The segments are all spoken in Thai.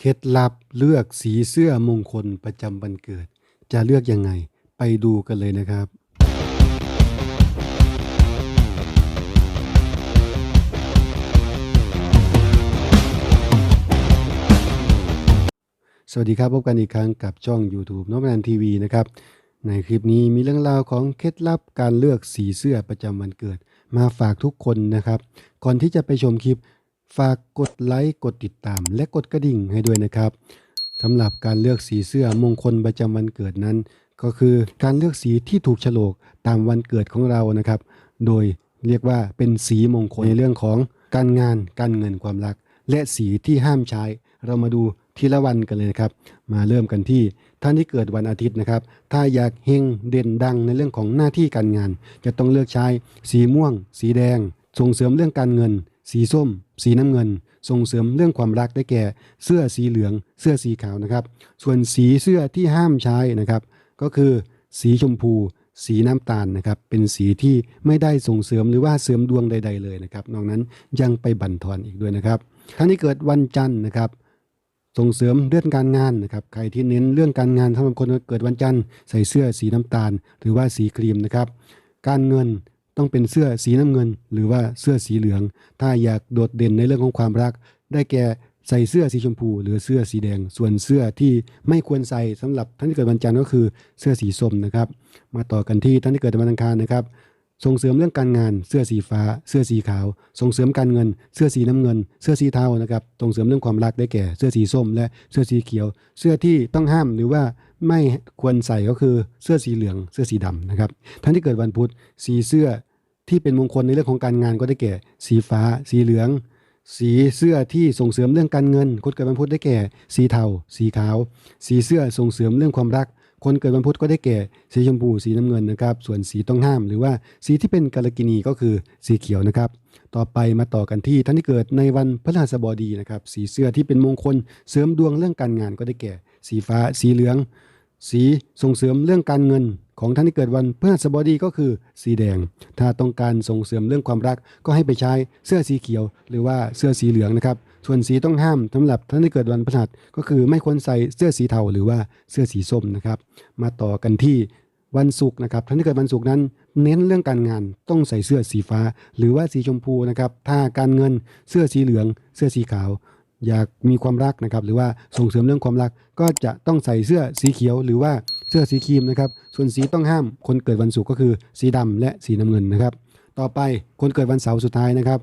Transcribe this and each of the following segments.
เคล็ดลับเลือกสีเสื้อมงคลประจำวันเกิด จะเลือกยังไงไปดูกันเลยนะครับ สวัสดีครับพบกันอีกครั้งกับช่อง YouTube น้องนันทีวีนะครับ ในคลิปนี้มีเรื่องราวของเคล็ดลับการเลือกสีเสื้อประจำวันเกิด มาฝากทุกคนนะครับ ก่อนที่จะไปชมคลิป ฝากกดไลค์กดติดตาม และกดกระดิ่งให้ด้วยนะครับสำหรับการเลือกสีเสื้อมงคลประจำวันเกิดนั้น ก็คือการเลือกสีที่ถูกโฉลกตามวันเกิดของเรานะครับ โดยเรียกว่าเป็นสีมงคลในเรื่องของการงานการเงินความรัก และสีที่ห้ามใช้ เรามาดูทีละวันกันเลยนะครับ มาเริ่มกันที่ท่านที่เกิดวันอาทิตย์นะครับ ถ้าอยากเฮงเด่นดังในเรื่องของหน้าที่การงาน จะต้องเลือกใช้สีม่วง สีแดง ส่งเสริมเรื่องการเงิน สีส้ม สีน้ำเงิน ส่งเสริมเรื่องความรักได้แก่เสื้อสีเหลือง เสื้อสีขาวนะครับ ส่วนสีเสื้อที่ห้ามใช้นะครับ ก็คือสีชมพู สีน้ำตาลนะครับ เป็นสีที่ไม่ได้ส่งเสริมหรือว่าเสริมดวงใด ๆ เลยนะครับ นอกนั้นยังไปบั่นทอนอีกด้วยนะครับท่านที่เกิดวันจันทร์นะครับส่งเสริมเรื่องการงานนะครับ ใครที่เน้นเรื่องการงานสำหรับคนเกิดวันจันทร์ใส่เสื้อสีน้ำตาล หรือว่าสีครีมนะครับ การเงิน ต้องเป็นเสื้อสีน้ำเงิน หรือว่าเสื้อสีเหลือง ถ้าอยากโดดเด่นในเรื่องของความรัก ได้แก่ใส่เสื้อสีชมพู หรือเสื้อสีแดง ส่วนเสื้อที่ไม่ควรใส่สำหรับท่านที่เกิดวันจันทร์ก็คือเสื้อสีส้มนะครับ มาต่อกันที่ท่านที่เกิดวันอังคารนะครับ ส่งเสริมเรื่องการงาน เสื้อสีฟ้า เสื้อสีขาว ส่งเสริมการเงิน เสื้อสีน้ำเงิน เสื้อสีเทานะครับ ส่งเสริมเรื่องความรักได้แก่เสื้อสีส้ม และเสื้อสีเขียว เสื้อที่ต้องห้ามหรือว่าไม่ควรใส่ก็คือเสื้อสีเหลือง เสื้อสีดำนะครับ ท่านที่เกิดวันพุธ สีเสื้อ ที่เป็นมงคลในเรื่องของการงานก็ได้แก่ สีฟ้า สีเหลือง สีเสื้อที่ส่งเสริมเรื่องการเงิน คนเกิดวันพุธได้แก่ สีเทา สีขาว สีเสื้อส่งเสริมเรื่องความรัก คนเกิดวันพุธก็ได้แก่ สีชมพูสีน้ำเงินนะครับ ส่วนสีต้องห้าม หรือว่าสีที่เป็นกาลกินีก็คือสีเขียวนะครับ ต่อไปมาต่อกันที่ท่านที่เกิดในวันพฤหัสบดีนะครับ สีเสื้อที่เป็นมงคลเสริมดวงเรื่องการงานก็ได้แก่ สีฟ้า สีเหลือง สีส่งเสริมเรื่องการเงินของท่านที่เกิดวันพฤหัสบดีก็คือสีแดง ถ้าต้องการส่งเสริมเรื่องความรักก็ให้ไปใช้เสื้อสีเขียว หรือว่าเสื้อสีเหลืองนะครับ ส่วนสีต้องห้ามสำหรับท่านที่เกิดวันพฤหัสก็คือไม่ควรใส่เสื้อสีเทาหรือว่าเสื้อสีส้มนะครับ มาต่อกันที่วันศุกร์นะครับท่านที่เกิดวันศุกร์นั้น เน้นเรื่องการงานต้องใส่เสื้อสีฟ้า หรือว่าสีชมพูนะครับถ้าการเงินเสื้อสีเหลือง เสื้อสีขาว อยากมีความรักนะครับ หรือว่าส่งเสริมเรื่องความรักก็จะต้องใส่เสื้อสีเขียว หรือว่าเสื้อสีครีมนะครับ ส่วนสีต้องห้ามคนเกิดวันศุกร์ก็คือสีดำและสีน้ำเงินนะครับ ต่อไปคนเกิดวันเสาร์สุดท้ายนะครับ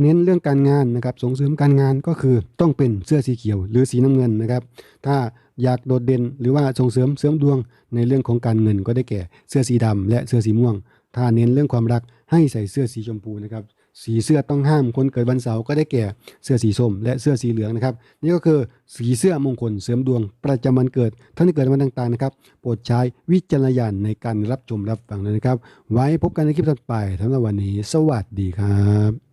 เน้นเรื่องการงานนะครับ ส่งเสริมการงานก็คือต้องเป็นเสื้อสีเขียว หรือสีน้ำเงินนะครับ ถ้าอยากโดดเด่นหรือว่าส่งเสริมเสริมดวงในเรื่องของการเงินก็ได้แก่เสื้อสีดำและเสื้อสีม่วง ถ้าเน้นเรื่องความรักให้ใส่เสื้อสีชมพูนะครับ สีเสื้อต้องห้ามคนเกิดวันเสาร์ก็ได้แก่เสื้อสีส้มและเสื้อสีเหลืองนะครับ นี่ก็คือสีเสื้อมงคลเสริมดวงประจำวันเกิดท่านที่เกิดวันต่างๆนะครับ โปรดใช้วิจารณญาณในการรับชมรับฟังนะครับ ไว้พบกันในคลิปต่อไปสำหรับวันนี้ สวัสดีครับ